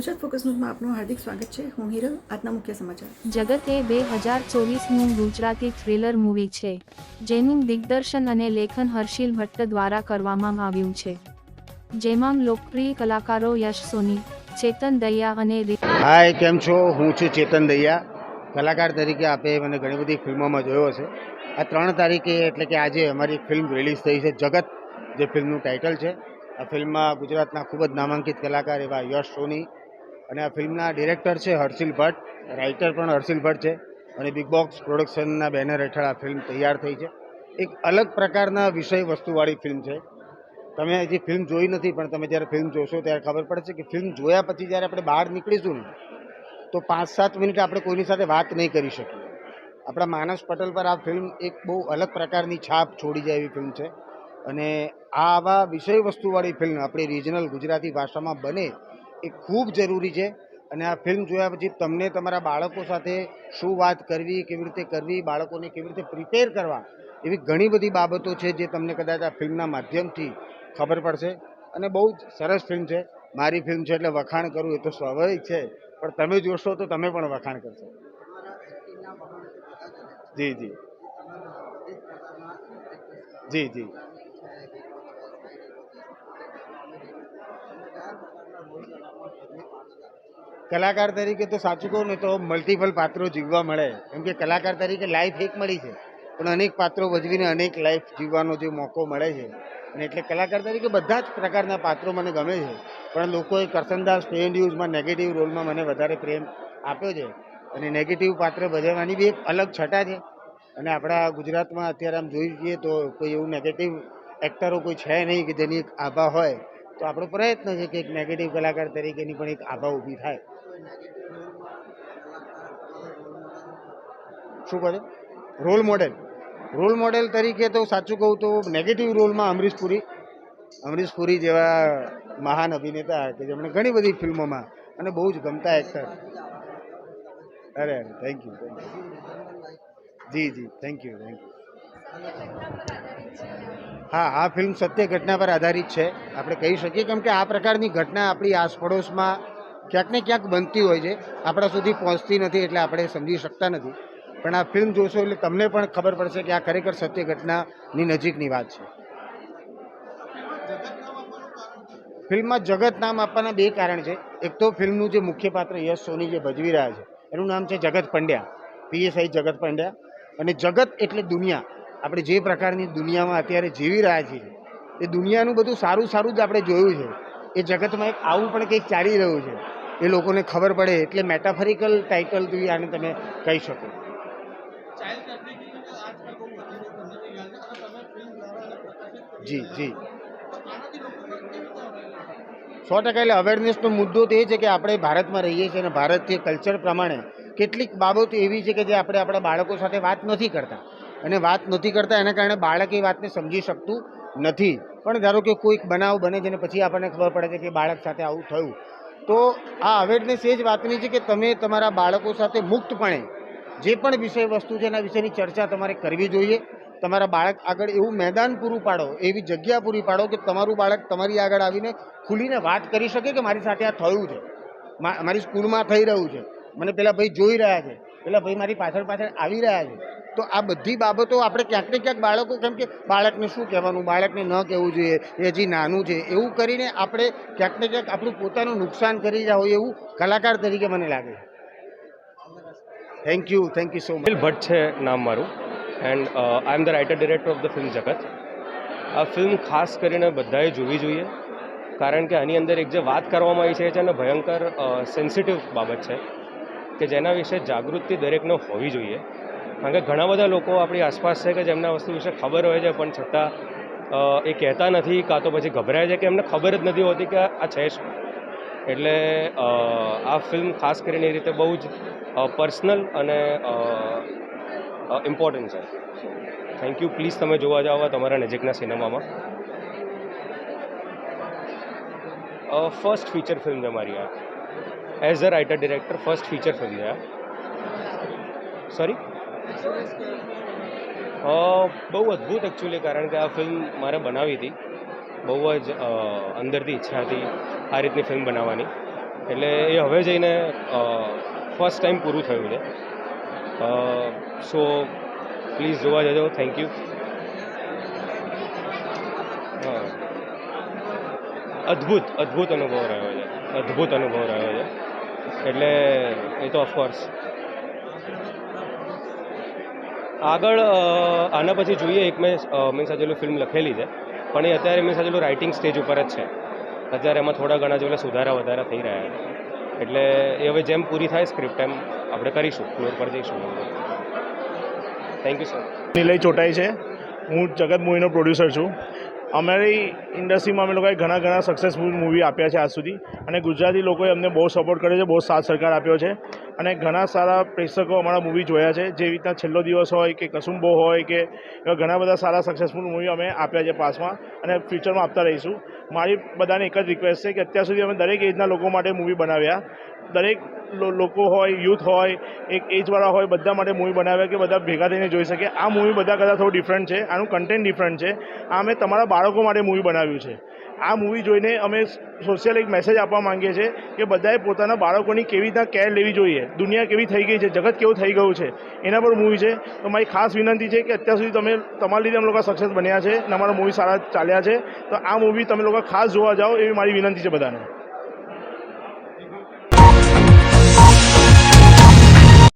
Gujarat focus ન્યૂઝમાં આપનું હાર્દિક સ્વાગત છે. હું હિરલ આજના મુખ્ય સમાચાર. જગત એ બે હજાર ચોવીસનું ગુજરાતી થ્રિલર મૂવી છે જેનું દિગ્દર્શન અને લેખન હર્ષિલ ભટ્ટ દ્વારા કરવામાં આવ્યું છે. જેમાં લોકપ્રિય કલાકારો યશ સોની ચેતન દૈયા અને હાય કેમ છો? હું છું ચેતન દૈયા. કલાકાર તરીકે આપે મને ઘણી બધી ફિલ્મોમાં જોયો છે આ ત્રણ તારીખે એટલે કે આજે અમારી ફિલ્મ રિલીઝ થઈ છે જગત જે ફિલ્મનું ટાઇટલ છે. આ ફિલ્મમાં ગુજરાતના ખૂબ જ નામાંકિત કલાકાર એવા યશ સોની અને આ ફિલ્મના ડિરેક્ટર છે હર્ષિલ ભટ્ટ, રાઇટર પણ હર્ષિલ ભટ્ટ છે અને બિગ બોક્સ પ્રોડક્શનના બેનર હેઠળ આ ફિલ્મ તૈયાર થઈ છે. એક અલગ પ્રકારના વિષય વસ્તુવાળી ફિલ્મ છે. તમે હજી ફિલ્મ જોઈ નથી, પણ તમે જ્યારે ફિલ્મ જોશો ત્યારે ખબર પડશે કે ફિલ્મ જોયા પછી જ્યારે આપણે બહાર નીકળીશું ને, તો પાંચ સાત મિનિટ આપણે કોઈની સાથે વાત નહીં કરી શકીએ. આપણા માનસ પટેલ પર આ ફિલ્મ એક બહુ અલગ પ્રકારની છાપ છોડી જાય એવી ફિલ્મ છે. અને આ આવા વિષય વસ્તુવાળી ફિલ્મ આપણી રિજનલ ગુજરાતી ભાષામાં બને એ ખૂબ જરૂરી છે. અને આ ફિલ્મ જોયા પછી તમને તમારા બાળકો સાથે શું વાત કરવી, કેવી રીતે કરવી, બાળકોને કેવી રીતે પ્રિપેર કરવા એવી ઘણી બધી બાબતો છે જે તમને કદાચ આ ફિલ્મના માધ્યમથી ખબર પડશે. અને બહુ જ સરસ ફિલ્મ છે. મારી ફિલ્મ છે એટલે વખાણ કરવું એ તો સ્વાભાવિક છે. પણ તમે જોશો તો તમે પણ વખાણ કરશો. જી જી. જી જી. કલાકાર તરીકે તો સાચું કહું ને તો મલ્ટિપલ પાત્રો જીવવા મળે. કેમ કે કલાકાર તરીકે લાઈફ એક મળી છે. પણ અનેક પાત્રો ભજવીને અનેક લાઈફ જીવવાનો જે મોકો મળે છે. અને એટલે કલાકાર તરીકે બધા જ પ્રકારના પાત્રો મને ગમે છે. પણ લોકોએ કરસનદાસ સ્ટેન્ડ યુઝમાં નેગેટિવ રોલમાં મને વધારે પ્રેમ આપ્યો છે. અને નેગેટિવ પાત્ર ભજવવાની બી એક અલગ છટા છે. અને આપણા ગુજરાતમાં અત્યારે આમ જોઈ જઈએ તો કોઈ એવું નેગેટિવ એક્ટરો કોઈ છે નહીં કે જેની એક આભા હોય, તો આપણો પ્રયત્ન છે કે એક નેગેટિવ કલાકાર તરીકેની પણ એક આભા ઊભી થાય. શું કહે રોલ મોડેલ રોલ મોડેલ તરીકે તો સાચું કહું તો નેગેટિવ રોલમાં અમરીશ પુરી. અમરીશ પુરી જેવા મહાન અભિનેતા કે જેમણે ઘણી બધી ફિલ્મોમાં અને બહુ જ ગમતા એક્ટર અરે અરે થેન્ક યુ થેન્ક યુ જી જી થેન્ક યુ થેન્ક યુ હા, આ ફિલ્મ સત્ય ઘટના પર આધારિત છે. આપણે કહી શકીએ કેમ કે આ પ્રકારની ઘટના આપણી આસપડોશમાં ક્યાંક ને ક્યાંક બનતી હોય છે. આપણા સુધી પહોંચતી નથી એટલે આપણે સમજી શકતા નથી. પણ આ ફિલ્મ જોશો એટલે તમને પણ ખબર પડશે કે આ ખરેખર સત્ય ઘટનાની નજીકની વાત છે. ફિલ્મમાં જગત નામ આપવાના બે કારણ છે. એક તો ફિલ્મનું જે મુખ્ય પાત્ર યશ સોની જે ભજવી રહ્યા છે, એનું નામ છે જગત પંડ્યા પીએસઆઈ જગત પંડ્યા. અને જગત એટલે દુનિયા. આપણે જે પ્રકારની દુનિયામાં અત્યારે જીવી રહ્યા છીએ, એ દુનિયાનું બધું સારું સારું જ આપણે જોયું છે. એ જગતમાં એક આવું પણ કંઈક ચાલી રહ્યું છે. એ લોકોને ખબર પડે એટલે મેટાફરિકલ ટાઇટલથી આને તમે કહી શકો. જી જી. સો ટકા એટલે અવેરનેસનો મુદ્દો તો એ છે કે આપણે ભારતમાં રહીએ છીએ અને ભારતીય કલ્ચર પ્રમાણે કેટલીક બાબતો એવી છે કે જે આપણે આપણા બાળકો સાથે વાત નથી કરતા. અને વાત નથી કરતા એના કારણે બાળક એ વાતને સમજી શકતું નથી. પણ ધારો કે કોઈક બનાવ બને છે ને પછી આપણને ખબર પડે છે કે બાળક સાથે આવું થયું. તો આ અવેરનેસ એ જ વાતની છે કે તમે તમારા બાળકો સાથે મુક્તપણે જે પણ વિષય વસ્તુ છે એના વિશેની ચર્ચા તમારે કરવી જોઈએ. તમારા બાળક આગળ એવું મેદાન પૂરું પાડો, એવી જગ્યા પૂરી પાડો કે તમારું બાળક તમારી આગળ આવીને ખુલીને વાત કરી શકે કે મારી સાથે આ થયું છે. મારી સ્કૂલમાં થઈ રહ્યું છે. મને પેલા ભાઈ જોઈ રહ્યા છે. પેલા ભાઈ મારી પાછળ પાછળ આવી રહ્યા છે. તો આ બધી બાબતો આપણે ક્યાંક ને ક્યાંક બાળકો, કેમ કે બાળકને શું કહેવાનું? બાળકને ન કહેવું જોઈએ. એ હજી નાનું છે. એવું કરીને આપણે ક્યાંક ને ક્યાંક આપણું પોતાનું નુકસાન કરી રહ્યા હોય એવું કલાકાર તરીકે મને લાગે thank you thank you so much Bhatt છે નામ મારું. And I am the writer director of the film Jagat. આ ફિલ્મ ખાસ કરીને બધાએ જોવી જોઈએ. કારણ કે આની અંદર એક જે વાત કરવામાં આવી છે એ છે ને ભયંકર સેન્સિટિવ બાબત છે. કે જેના વિશે જાગૃતિ દરેકને હોવી જોઈએ. કારણ કે ઘણા બધા લોકો આપણી આસપાસ છે કે જેમના વસ્તુ વિશે ખબર હોય છે, પણ છતાં એ કહેતા નથી કાં તો પછી ગભરાય છે કે એમને ખબર જ નથી હોતી કે આ છે શું. એટલે આ ફિલ્મ ખાસ કરીને એ રીતે બહુ જ પર્સનલ અને ઇમ્પોર્ટન્ટ છે. Thank you. પ્લીઝ તમે જોવા જાઓ તમારા નજીકના સિનેમામાં. ફર્સ્ટ ફીચર ફિલ્મ છે મારી આ. As a writer director first feature film છે આ સોરી બહુ અદ્ભુત એકચ્યુઅલી કારણ કે આ ફિલ્મ મારે બનાવી હતી. બહુ જ અંદરથી ઈચ્છા હતી આ રીતની ફિલ્મ બનાવવાની. એટલે એ હવે જઈને ફર્સ્ટ ટાઈમ પૂરું થયું છે. સો પ્લીઝ જોવા જજો. થેન્ક યુ અદ્ભુત અદ્ભુત અનુભવ રહ્યો છે. અદ્ભુત અનુભવ રહ્યો છે. એટલે એ તો ઓફકોર્સ આગળ આના પછી જોઈએ, એક મેં મેં સાજેલું ફિલ્મ લખેલી છે, પણ એ અત્યારે મેં સાજેલું રાઇટિંગ સ્ટેજ ઉપર જ છે. અત્યારે એમાં થોડા ઘણા જેટલા સુધારા વધારા થઈ રહ્યા છે. એટલે એ હવે જેમ પૂરી થાય સ્ક્રિપ્ટ એમ આપણે કરીશું ફ્લોર પર જઈશું. Thank you sir Nilay Chotai છે. હું જગત મૂવીનો પ્રોડ્યુસર છું. અમારી ઇન્ડસ્ટ્રીમાં અમે લોકોએ ઘણા ઘણા સક્સેસફુલ મૂવી આપ્યા છે આજ સુધી. અને ગુજરાતી લોકોએ અમને બહુ સપોર્ટ કર્યો છે, બહુ સાથ સરકાર આપ્યો છે. અને ઘણા સારા પ્રેક્ષકો અમારા મૂવી જોયા છે. જેવી રીતના છેલ્લો દિવસ હોય કે કસુંબો હોય કે એવા ઘણા બધા સારા સક્સેસફુલ મૂવી અમે આપ્યા છે પાસમાં. અને ફ્યુચરમાં આપતા રહીશું. મારી બધાને એક જ રિક્વેસ્ટ છે કે અત્યાર સુધી અમે દરેક એજના લોકો માટે મૂવી બનાવ્યા. દરેક લોકો હોય યુથ હોય, એક એજવાળા હોય, બધા માટે મૂવી બનાવ્યા કે બધા ભેગા થઈને જોઈ શકે. આ મૂવી બધા કરતાં થોડું ડિફરન્ટ છે, આનું કન્ટેન્ટ ડિફરન્ટ છે. આ અમે તમારા બાળકો માટે મૂવી બનાવ્યું છે. આ મૂવી જોઈને અમે સોશિયલ એક મેસેજ આપવા માંગીએ છીએ કે બધાએ પોતાના બાળકોની કેવી રીતના કેર લેવી જોઈએ. દુનિયા કેવી થઈ ગઈ છે, જગત કેવું થઈ ગયું છે, એના પર મૂવી છે. તો મારી ખાસ વિનંતી છે કે અત્યાર સુધી તમે તમારા લીધે અમે લોકો સક્સેસ બન્યા છે અને અમારા મૂવી સારા ચાલ્યા છે. તો આ મૂવી તમે લોકો ખાસ જોવા જાઓ એવી મારી વિનંતી છે બધાને.